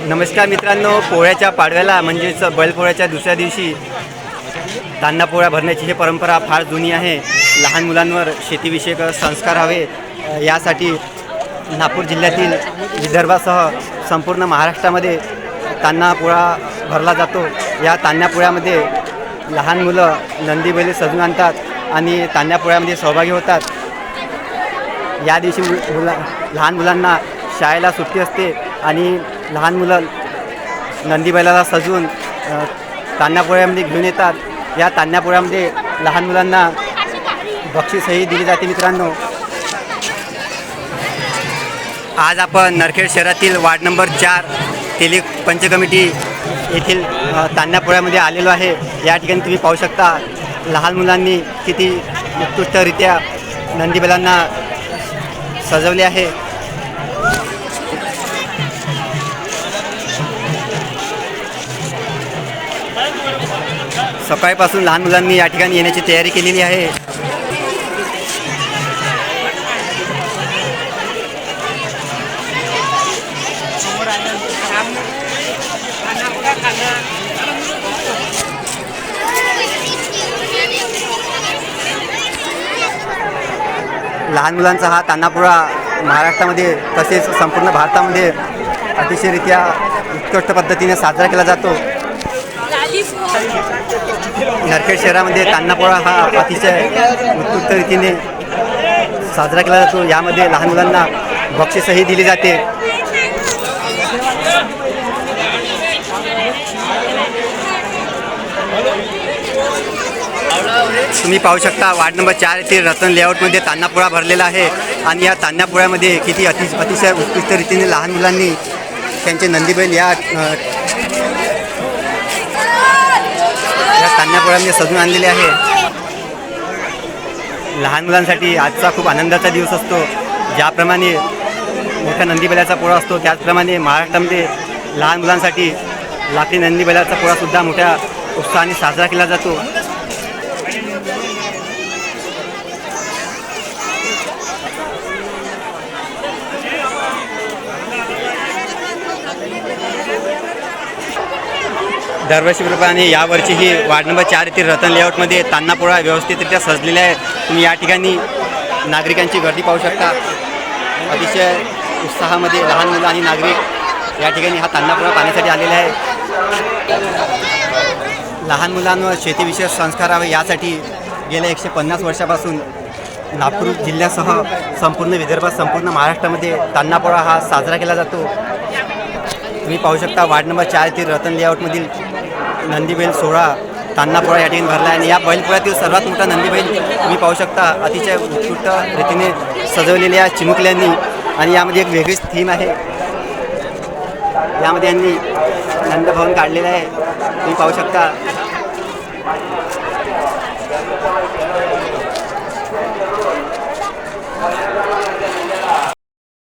नमस्कार मित्रांनो पोळ्याच्या पाडव्याला म्हणजेच बैलपोळ्याच्या दुसऱ्या दिवशी तांना पोळ्या भरण्याची ही परंपरा फार जुनी आहे. लहान मुलांवर शेतीविषयक संस्कार हवे यासाठी नागपूर जिल्ह्यातील विदर्भासह संपूर्ण महाराष्ट्रामध्ये तान्हा पोळा भरला जातो. या तान्हा पोळ्यामध्ये लहान मुलं नंदी बैल सजून आणतात आणि तान्हा पोळ्यामध्ये सहभागी होतात. या दिवशी मु- मुला लहान मुलांना शाळेला सुट्टी असते आणि लहान मुलं नंदीबैलाला सजवून अ, घेऊन येतात. या तान्हापोळ्यामध्ये लहान मुलांना बक्षीसही दिली जाते मित्रांनो. आज आपण नरखेड शहरातील वार्ड नंबर चार तेली पंचकमिटी येथील अ, आलेलो आहे. या ठिकाणी तुम्ही पाहू शकता लहान मुलांनी किती उत्कृष्टरित्या नंदीबैलांना सजवले आहे. सकाळपासून लहान मुलांनी या ठिकाणी येण्याची तयारी केलेली आहे. लहान मुलांचा हा तान्हापुरा महाराष्ट्रामध्ये तसेच संपूर्ण भारतामध्ये अतिशयरित्या उत्कृष्ट पद्धतीने साजरा केला जातो. नरखेड शहरामध्ये तान्हापोळा हा अतिशय उत्कृष्ट रीतीने साजरा केला जातो. यामध्ये लहान मुलांना बक्षीसही दिली जाते. तुम्ही पाहू शकता वार्ड नंबर चार येथील रतन लेआउटमध्ये तान्हापोळा भरलेला आहे. आणि या तान्हापोळ्यामध्ये किती अति अतिशय उत्कृष्ट रीतीने लहान मुलांनी त्यांचे नंदीबैल या अ, या सजून आणलेले आहे. लहान मुलांसाठी आजचा खूप आनंदाचा दिवस असतो. ज्याप्रमाणे मोठ्या नंदीबैलाचा पोळा असतो त्याचप्रमाणे महाराष्ट्रामध्ये लहान मुलांसाठी लाकडी नंदीबैलाचा पोळासुद्धा मोठ्या उत्साहाने साजरा केला जातो. दरवर्षीप्रमाणे यावर्षीही वार्ड नंबर चार येथील रतन लेआउटमध्ये तान्हापोळा व्यवस्थितरित्या सजलेला आहे तुम्ही या ठिकाणी नागरिकांची गर्दी पाहू शकता. अतिशय उत्साहामध्ये लहान मुलं आणि नागरिक या ठिकाणी हा तान्हापोळा पाहण्यासाठी आलेला आहे लहान मुलांवर शेतीविषयक संस्कार हवे यासाठी गेल्या एकशे पन्नास वर्षापासून नागपूर जिल्ह्यासह संपूर्ण विदर्भात संपूर्ण महाराष्ट्रामध्ये तान्हापोळा हा साजरा केला जातो. तुम्ही पाहू शकता वार्ड नंबर चार येथील रतन लेआउटमधील नंदीबैल सोहळा तान्हापोळा या ठिकाणी भरला आहे. आणि या बैलपोळ्यातील सर्वात मोठा नंदीबैल तुम्ही पाहू शकता. अतिशय उत्कृष्ट रीतीने सजवलेल्या चिमुकल्यांनी आणि यामध्ये एक वेगळीच थीम आहे. यामध्ये यांनी नंदभवन काढलेलं आहे. तुम्ही पाहू शकता.